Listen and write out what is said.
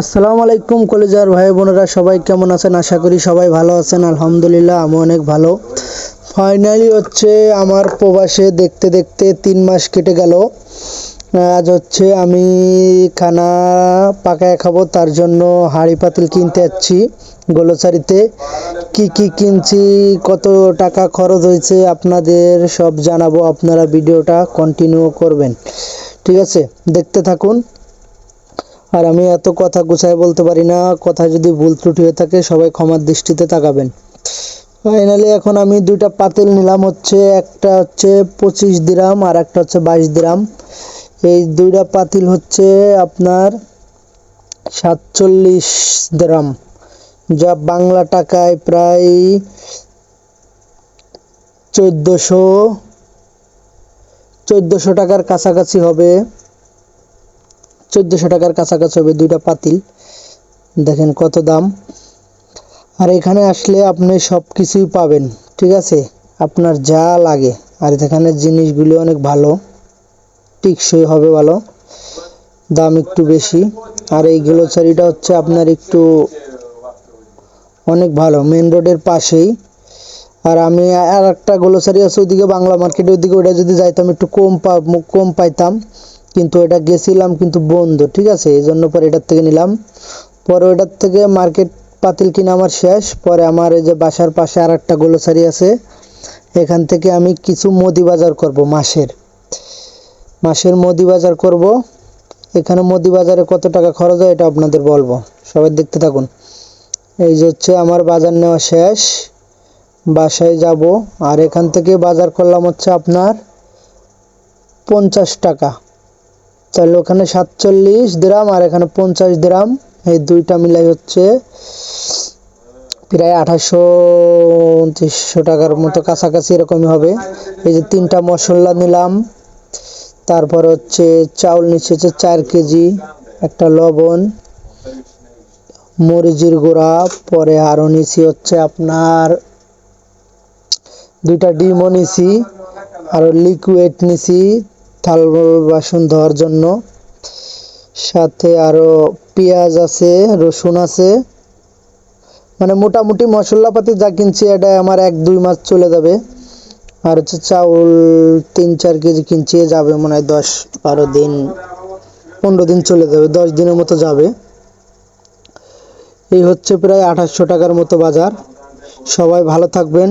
আসসালামু আলাইকুম কলেজার ভাই বোনেরা, সবাই কেমন আছেন? আশা করি সবাই ভালো আছেন। আলহামদুলিল্লাহ আমি অনেক ভালো। ফাইনালি হচ্ছে আমার প্রবাসে দেখতে দেখতে তিন মাস কেটে গেল। আজ হচ্ছে আমি খানা পাকায় খাব, তার জন্য হাঁড়ি পাতিল কিনতে যাচ্ছি গোলোসারিতে। কি কি কিনছি, কত টাকা খরচ হয়েছে আপনাদের সব জানাব। আপনারা ভিডিওটা কন্টিনিউ করবেন। ঠিক আছে, দেখতে থাকুন। আর আমি এত কথা গুছায় বলতে পারি না, কথা যদি ভুল ত্রুটি হয়ে থাকে সবাই ক্ষমার দৃষ্টিতে তাকাবেন। ফাইনালি এখন আমি দুইটা পাতিল নিলাম, হচ্ছে একটা হচ্ছে পঁচিশ দিরাম আর একটা হচ্ছে বাইশ দিরাম। এই দুইটা পাতিল হচ্ছে আপনার সাতচল্লিশ দিরাম, যা বাংলা টাকায় প্রায় চোদ্দোশো চোদ্দোশো টাকার কাছাকাছি হবে। চোদ্দোশো টাকার কাছাকাছি হবে দুইটা পাতিল। দেখেন কত দাম। আর এখানে আসলে আপনি সব কিছুই পাবেন, ঠিক আছে? আপনার যা লাগে। আর এখানে জিনিসগুলি অনেক ভালো, টিকসই হবে ভালো, দাম একটু বেশি। আর এই গ্লোসারিটা হচ্ছে আপনার একটু অনেক ভালো মেন রোডের পাশেই। আর আমি আর একটা গ্লোসারি আছে ওইদিকে বাংলা মার্কেটের ওইদিকে ওটা যদি যাইতাম একটু কম পা, কম পাইতাম। কিন্তু এটা গেছিলাম কিন্তু বন্ধ, ঠিক আছে? এই জন্য পরে এটার থেকে নিলাম। পরে ওইটার থেকে মার্কেট পাতিল কিনা আমার শেষ। পরে আমার এই যে বাসার পাশে আর একটা গ্লোসারি আছে। এখান থেকে আমি কিছু মুদি বাজার করব মাসের। মাসের মুদি বাজার করব। এখানে মুদি বাজারে কত টাকা খরচ হয় এটা আপনাদের বলব। সবাই দেখতে থাকুন। এই যে হচ্ছে আমার বাজার নেওয়া শেষ। বাসায় যাব। আর এখান থেকে বাজার করলাম হচ্ছে আপনার পঞ্চাশ টাকা। তাহলে ওখানে সাতচল্লিশ গ্রাম আর এখানে পঞ্চাশ গ্রাম এই দুইটা মিলাই হচ্ছে প্রায় আঠাশশো উনত্রিশশো টাকার মতো কাছাকাছি এরকমই হবে। এই যে তিনটা মশলা নিলাম। তারপর হচ্ছে চাউল নিচ্ছে হচ্ছে চার কেজি, একটা লবণ, মরিচের গুঁড়া, পরে আরও নিছি হচ্ছে আপনার দুইটা ডিমও নিছি, আর লিকুইড নিছি থাল বাসন ধোয়ার জন্য। সাথে আরও পেঁয়াজ আছে, রসুন আছে। মানে মোটামুটি মশলাপাতি যা কিনছি, এটা আমার এক, দুই মাস চলে যাবে। আর হচ্ছে চাউল তিন, চার কেজি কিনছি যাবে মনে হয় দশ, বারো দিন, পনেরো দিন চলে যাবে, দশ দিনের মতো যাবে। এই হচ্ছে প্রায় আঠাশশো টাকার মতো বাজার। সবাই ভালো থাকবেন।